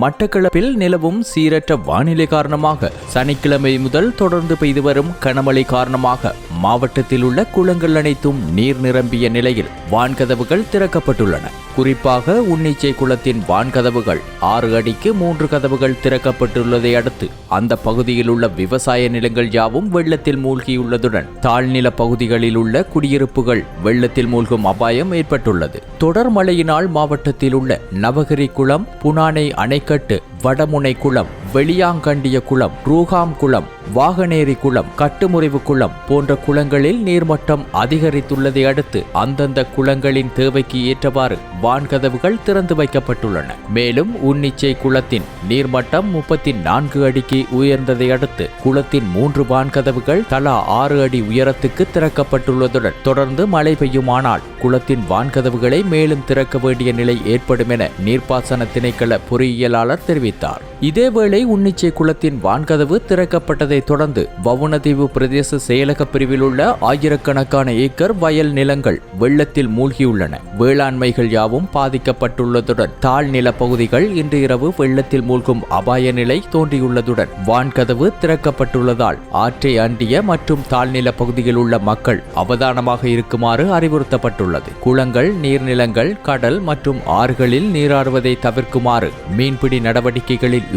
மட்டக்களப்பில் நிலவும் சீரற்ற வானிலை காரணமாக சனிக்கிழமை முதல் தொடர்ந்து பெய்து வரும் கனமழை காரணமாக மாவட்டத்தில் உள்ள குளங்கள் அனைத்தும் நீர் நிரம்பிய நிலையில் வான்கதவுகள் திறக்கப்பட்டுள்ளன. குறிப்பாக உன்னிச்சை குளத்தின் வான்கதவுகள் ஆறு அடிக்கு மூன்று கதவுகள் திறக்கப்பட்டுள்ளதை அடுத்து அந்த பகுதியில் உள்ள விவசாய நிலங்கள் யாவும் வெள்ளத்தில் மூழ்கியுள்ளதுடன் தாழ்நில பகுதிகளில் உள்ள குடியிருப்புகள் வெள்ளத்தில் மூழ்கும் அபாயம் ஏற்பட்டுள்ளது. தொடர் மழையினால் மாவட்டத்தில் உள்ள நவகிரி குளம் புனானை அணைக்கட்டு வடமுனை குளம் வெளியாங்கண்டிய குளம் ரூகாம் குளம் வாகனேரி குளம் கட்டுமுறிவு குளம் போன்ற குளங்களில் நீர்மட்டம் அதிகரித்துள்ளதை அடுத்து அந்தந்த குளங்களின் தேவைக்கு ஏற்றவாறு வான்கதவுகள் திறந்து வைக்கப்பட்டுள்ளன. மேலும் உன்னிச்சை குளத்தின் நீர்மட்டம் முப்பத்தி நான்கு அடிக்கு உயர்ந்ததை அடுத்து குளத்தின் மூன்று வான்கதவுகள் தலா ஆறு அடி உயரத்துக்கு திறக்கப்பட்டுள்ளதுடன் தொடர்ந்து மழை பெய்யுமானால் குளத்தின் வான்கதவுகளை மேலும் திறக்க வேண்டிய நிலை ஏற்படும் என நீர்ப்பாசன திணைக்கள பொறியியலாளர் தெரிவித்தார். இதேவேளை உன்னிச்சை குளத்தின் வான்கதவு திறக்கப்பட்டதை தொடர்ந்து வவுனதீவு பிரதேச செயலக பிரிவில் உள்ள ஆயிரக்கணக்கான ஏக்கர் வயல் நிலங்கள் வெள்ளத்தில் மூழ்கியுள்ளன. வேளாண்மைகள் யாவும் பாதிக்கப்பட்டுள்ளதுடன் தாழ்நில பகுதிகள் இன்று இரவு வெள்ளத்தில் மூழ்கும் அபாய நிலை தோன்றியுள்ளதுடன் வான்கதவு திறக்கப்பட்டுள்ளதால் ஆற்றை அண்டிய மற்றும் தாழ்நில பகுதியில் உள்ள மக்கள் அவதானமாக இருக்குமாறு அறிவுறுத்தப்பட்டுள்ளது. குளங்கள் நீர்நிலங்கள் கடல் மற்றும் ஆறுகளில் நீராடுவதை தவிர்க்குமாறு மீன்பிடி நடவடிக்கைகளில்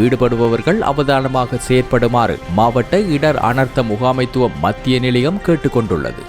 ஈடுபடுபவர்கள் அவதானமாக செயற்படுமாறு மாவட்ட இடர் அனர்த்த முகாமைத்துவ மத்திய நிலையம் கேட்டுக்கொண்டுள்ளது.